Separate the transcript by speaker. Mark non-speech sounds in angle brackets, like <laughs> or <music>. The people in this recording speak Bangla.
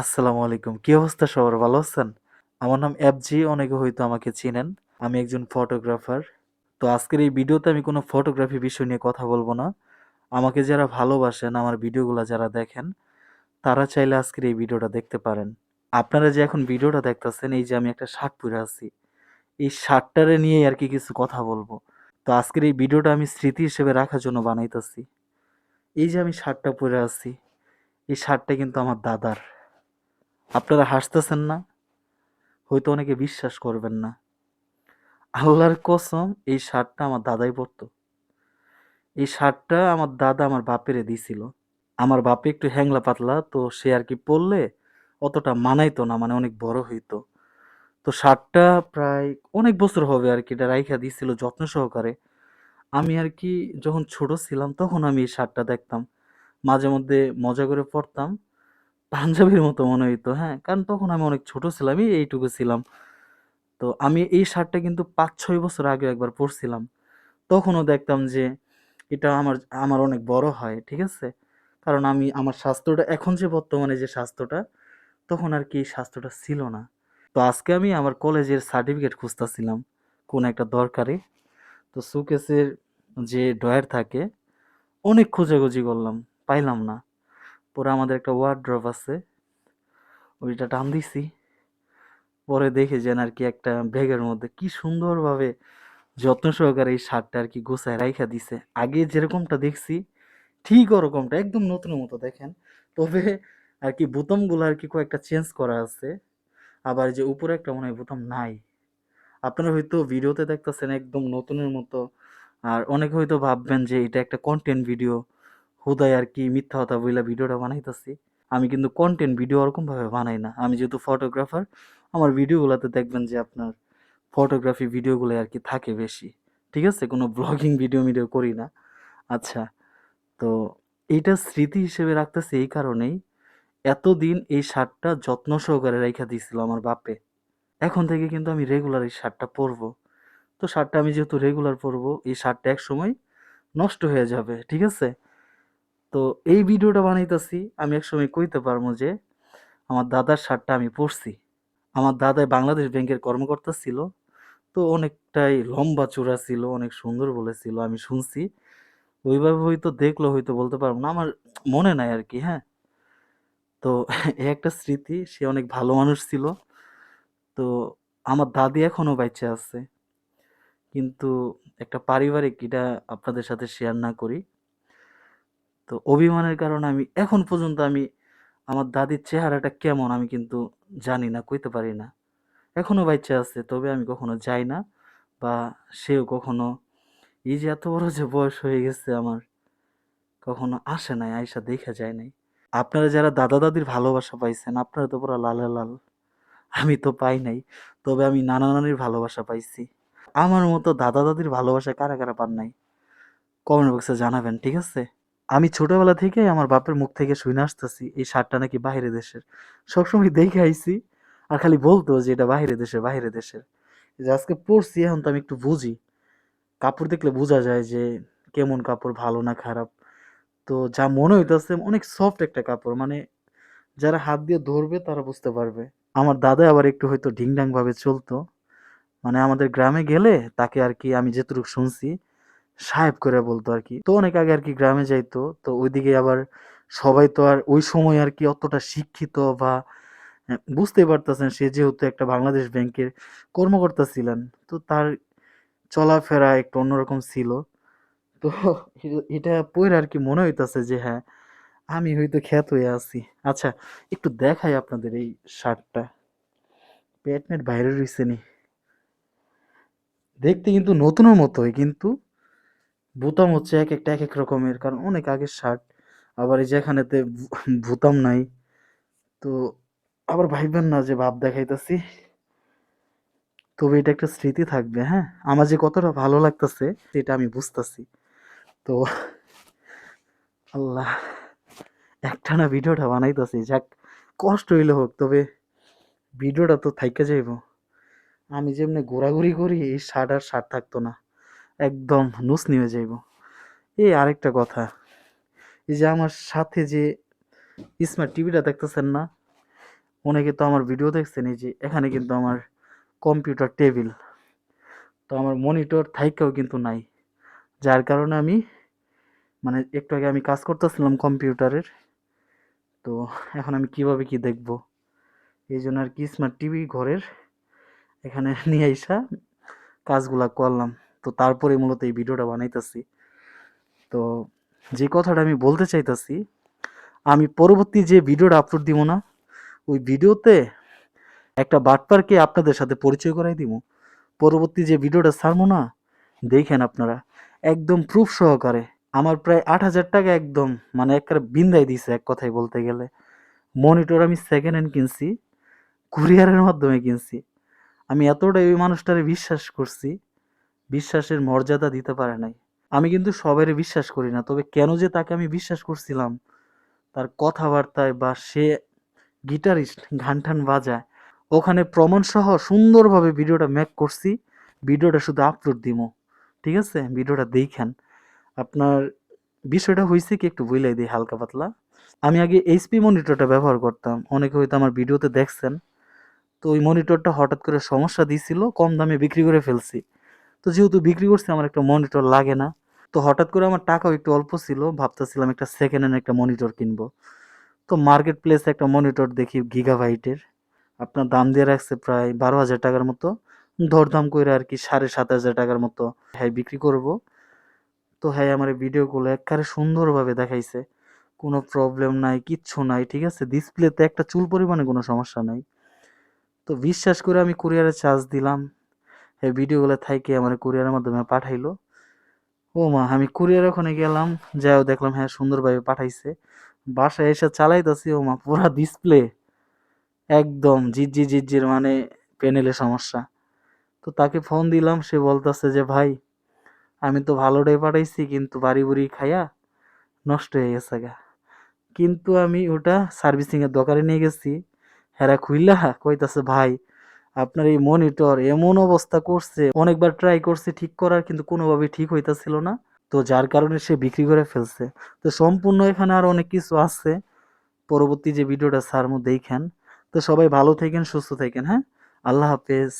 Speaker 1: আসসালামু আলাইকুম। কি অবস্থা সবার ভালো আছেন? আমার নাম অ্যাপজি অনেকে হয়তো আমাকে চিনেন। আমি একজন ফটোগ্রাফার। তো আজকের এই ভিডিওতে আমি কোনো ফটোগ্রাফি বিষয় নিয়ে কথা বলব না। আমাকে যারা ভালোবাসেন, আমার ভিডিওগুলো যারা দেখেন, তারা চাইলে আজকের এই ভিডিওটা দেখতে পারেন। আপনারা যে এখন ভিডিওটা দেখতেছেন, এই যে আমি একটা শার্ট পরে আছি। এই শার্টটারে নিয়েই আরকি কিছু কথা বলব। তো আজকের এই ভিডিওটা আমি স্মৃতি হিসেবে রাখার জন্য বানাইতেছি এই যে আমি শার্টটা পরে আছি, এই শার্টটা কিন্তু আমার দাদার। আপনারা হাসতেছেন না? হয়তো অনেকে বিশ্বাস করবেন না। আল্লাহর কসম, এই শার্টটা আমার দাদাই পরতো। এই শার্টটা আমার দাদা আমার বাপেরে দিছিল। আমার বাপে একটু হ্যাংলা পাতলা, তো সে আর কি পরলে অতটা মানাইতো না মানে অনেক বড় হইতো। তো শার্টটা প্রায় অনেক বছর হবে আর কি, এটা রাইখা দিছিল যত্ন সহকারে। আমি আর কি যখন ছোট ছিলাম, তখন আমি এই শার্টটা দেখতাম। মাঝে মধ্যে মজা করে পড়তাম। পাঞ্জাবির মতো মনে হইতো, হ্যাঁ? কারণ তখন আমি অনেক ছোট ছিলাম। এইটুকু ছিলাম। তো আমি এই শার্টটা কিন্তু ৫-৬ বছর আগে একবার পরছিলাম। তখনও দেখতাম যে এটা আমার আমার অনেক বড় হয়, ঠিক আছে? কারণ আমি আমার স্বাস্থ্যটা এখন যে বর্তমানে যে স্বাস্থ্যটা, তখন আরকি এই স্বাস্থ্যটা ছিল না। তো আজকে আমি আমার কলেজের সার্টিফিকেট খুঁজতেছিলাম কোনো একটা দরকারে। তো সুকেসের যে ড্রয়ার থাকে, অনেক খোঁজাখুঁজি করলাম, পাইলাম না। পরে আমাদের একটা ওয়ারড্রব আছে, ওইটা টান দিছি। পরে দেখে যেন আর কি একটা ব্যাগের মধ্যে কি সুন্দরভাবে যত্ন সহকারে এই শার্টটা আর কি গোছায় রাইখা দিছে। আগে যেরকমটা দেখছি, ঠিক ওরকমটা একদম নতুনের মতো দেখেন। তবে আরকি বোতামগুলো আর কি কয়েকটা চেঞ্জ করা আছে। আবার যে উপরে একটা মনে হয় বোতাম নাই। আপনারা হয়তো ভিডিওতে দেখতেছেন একদম নতুনের মতো। আর অনেকে হয়তো ভাববেন যে এটা একটা কন্টেন্ট ভিডিও। হুদায় আর কি মিথ্যা কথা বইলা ভিডিওটা বানাইতেছি আমি কিন্তু কন্টেন্ট ভিডিও ওরকমভাবে বানাই না। আমি যেহেতু ফটোগ্রাফার, আমার ভিডিওগুলোতে দেখবেন যে আপনার ফটোগ্রাফি ভিডিওগুলো আর কি থাকে বেশি। ঠিক আছে? কোনো ব্লগিং ভিডিও-মিডিও করি না। আচ্ছা, তো এইটা স্মৃতি হিসেবে রাখতেছি এই কারণেই, এতদিন এই শার্টটা যত্ন সহকারে রাইখা দিয়েছিল আমার বাপে। এখন থেকে কিন্তু আমি রেগুলার এই শার্টটা পরবো। তো শার্টটা আমি যেহেতু রেগুলার পরবো, এই শার্টটা একসময় নষ্ট হয়ে যাবে। ঠিক আছে? তো এই ভিডিওটা বানাইতেছি আমি একসময় কইতে পারব যে আমার দাদার শার্টটা আমি পরছি। আমার দাদাই বাংলাদেশ ব্যাংকের কর্মকর্তা ছিল। তো অনেকটাই লম্বা চূড়া ছিল, অনেক সুন্দর বলেছিল আমি শুনছি। ওইভাবে হয়তো দেখলেও হয়তো বলতে পারব না। আমার মনে নাই আর কি হ্যাঁ? তো <laughs> এ একটা স্মৃতি, সে অনেক ভালো মানুষ ছিল। তো আমার দাদি এখনও বাইচা আছে। কিন্তু একটা পারিবারিক এটা আপনাদের সাথে শেয়ার না করি। তো অভিমানের কারণে আমি এখন পর্যন্ত আমি আমার দাদির চেহারাটা কেমন আমি কিন্তু জানি না, কইতে পারি না। এখনও বাইচা আছে। তবে আমি কখনো যাই না বা সেও কখনো এই যে এত বড় যে বয়স হয়ে গেছে আমার, কখনো আসে নাই, আইসা দেইখা যায় নাই। আপনারা যারা দাদা-দাদির ভালোবাসা পাইছেন, আপনারা তো পুরা লালে লাল। আমি তো পাই নাই। তবে আমি নানা-নানির ভালোবাসা পাইছি। আমার মতো দাদা-দাদির ভালোবাসা কারা, কারা পান নাই? কমেন্ট বক্সে জানাবেন, ঠিক আছে? আমি ছোটবেলা থেকেই আমার বাপের মুখ থেকে শুইনা আসতেছি, এই শার্টটা নাকি বাহিরে দেশের। সবসময় দেখে আইছি, আর খালি বলতো যে এটা বাহিরে দেশের, বাহিরে দেশের। যে আজকে পড়ছি এখন তো আমি একটু বুঝি। কাপড় দেখলে বোঝা যায় যে কেমন কাপড়, ভালো না খারাপ। তো যা মনে হইতাছে অনেক সফট একটা কাপড়। মানে যারা হাত দিয়ে ধরবে তারা বুঝতে পারবে। আমার দাদা আবার একটু হয়তো ঢিংঢাং ভাবে চলতো। মানে আমাদের গ্রামে গেলে তাকে আর কি আমি যেটুকু শুনছি, সাহেব করে বলতো আর কি তো অনেক আগে আর কি গ্রামে যাইতো। তো ওইদিকে আবার সবাই তো আর ওই সময় আর কি অতটা শিক্ষিত বা অ্যা বুঝতেই পারতেছেন সে যেহেতু একটা বাংলাদেশ ব্যাংকের কর্মকর্তা ছিলেন। তো তার চলাফেরা একটু অন্যরকম ছিল। তো <laughs> এটা এটা আর কি মনে হইতাছে যে হ্যাঁ, আমি হয়তো খ্যাত হয়ে আছি। আচ্ছা, একটু দেখাই আপনাদের এই শার্টটা। পেট-মেট বাইরে রইছে নি। দেখতে কিন্তু নতুনের মতোই কিন্তু বোতাম হচ্ছে একেকটা একেক রকমের। কারণ অনেক আগের শার্ট। আবার এই যে এখানেতে বু নাই। তো আবার ভাইবেন না যে ভাব দেখাইতাছি। তবে এটা একটা স্মৃতি থাকবে, হ্যাঁ? আমার যে কতটা ভালো লাগতাছে এটা আমি বুঝতাছি। তো আল্লাহ! একটানা ভিডিওটা বানাইতাছি। যাক কষ্ট হইলে হোক তবে ভিডিওটা তো থাইকা যাইবো। আমি যেমনি ঘোরাঘুরি করি এই শার্ট আর শার্ট থাকতো না। একদম নুস নিয়ে যাইবো। এই আরেকটা কথা, এই যে আমার সাথে যে স্মার্ট টিভিটা দেখতেছেন না? অনেকে তো আমার ভিডিও দেখছেন এই যে এখানে কিন্তু আমার কম্পিউটার টেবিল তো আমার মনিটর থাইকাও কিন্তু নাই যার কারণে আমি মানে একটু আগে আমি কাজ করতেছিলাম কম্পিউটারের তো এখন আমি কীভাবে কি দেখব এই জন্য আর কি স্মার্ট টিভি ঘরের এখানে নিয়ে আইসা কাজগুলা করলাম তো তারপরে মূলত এই ভিডিওটা বানাইতেছি। তো যে কথাটা আমি বলতে চাইতেছি, আমি পরবর্তী যে ভিডিওটা আপলোড দিব না, ওই ভিডিওতে একটা বাটপারকে আপনাদের সাথে পরিচয় করাই দিব পরবর্তী যে ভিডিওটা ছাড়বো না, দেখেন আপনারা, একদম প্রুফ সহকারে আমার প্রায় আট হাজার টাকা একদম মানে একটা বিন্দাই দিছে এক কথায় বলতে গেলে। মনিটর আমি সেকেন্ড হ্যান্ড কিনছি কুরিয়ারের মাধ্যমে কিনছি। আমি এতটাই ওই মানুষটারে বিশ্বাস করছি বিশ্বাসের মর্যাদা দিতে পারে নাই। আমি কিন্তু সবাইরে বিশ্বাস করি না, তবে কেন যে তাকে আমি বিশ্বাস করছিলাম, তার কথাবার্তায় বা সে গিটারিস্ট গান টান বাজায়, ওখানে প্রমাণ সহ সুন্দরভাবে ভিডিওটা মেক করছি, ভিডিওটা শুধু আপলোড দিব ঠিক আছে? ভিডিওটা দেখেন। আপনার বিষয়টা হয়েছে কি একটু বুঝলাই দিই হালকা পাতলা। আমি আগে এইচপি মনিটরটা ব্যবহার করতাম, অনেকে হয়তো আমার ভিডিওতে দেখছেন, তো ওই মনিটরটা হঠাৎ করে সমস্যা দিছিল, কম দামে বিক্রি করে ফেলছি। তো যেহেতু বিক্রি করছি, আমার একটা মনিটর লাগে না। তো হঠাৎ করে আমার টাকাও একটু অল্প ছিল, ভাবতেছিলাম একটা সেকেন্ড হ্যান্ড একটা মনিটর কিনবো। তো মার্কেট প্লেসে একটা মনিটর দেখি গিগাবাইটের আপনার দাম দিয়ে রাখছে প্রায় বারো হাজার টাকার মতো। দরদাম করে আর কি সাড়ে সাত হাজার টাকার মতো হ্যাঁ বিক্রি করব। তো হ্যাঁ আমার এই ভিডিওগুলো একবারে সুন্দরভাবে দেখাইছে। কোনো প্রবলেম নাই, কিচ্ছু নাই, ঠিক আছে? ডিসপ্লেতে একটা চুল পরিমাণে কোনো সমস্যা নাই। তো বিশ্বাস করে আমি কুরিয়ারে চার্জ দিলাম। এই ভিডিওগুলো থাইকে আমার কুরিয়ারের মাধ্যমে পাঠাইলো। ও মা, আমি কুরিয়ার ওখানে গেলাম যাও দেখলাম হ্যাঁ সুন্দরভাবে পাঠাইছে। বাসায় এসে চালাইতেছি, ও মা, পুরা ডিসপ্লে একদম জিজি জিজির মানে প্যানেলে সমস্যা। তো তাকে ফোন দিলাম, সে বলতেছে যে, ভাই, আমি তো ভালোটাই পাঠাইছি, কিন্তু বাড়ি বুড়ি খাইয়া নষ্ট হয়ে গেছে গা। কিন্তু আমি ওটা সার্ভিসিং এর দোকানে নিয়ে গেছি। হেরা খুইলা, কইতাছে, ভাই আপনার এই মনিটর এমন অবস্থা করছে, অনেকবার ট্রাই করছে, ঠিক করার কিন্তু কোনোভাবেই ঠিক হইতাছিল না। তো যার কারণে সে বিক্রি করে ফেলছে। তো সম্পূর্ণ এখানে আর অনেক কিছু আছে। পরবর্তী যে ভিডিওটা স্যার মধ্যে দেখেন। তো সবাই ভালো থাকেন, সুস্থ থাকেন হ্যাঁ? আল্লাহ হাফেজ।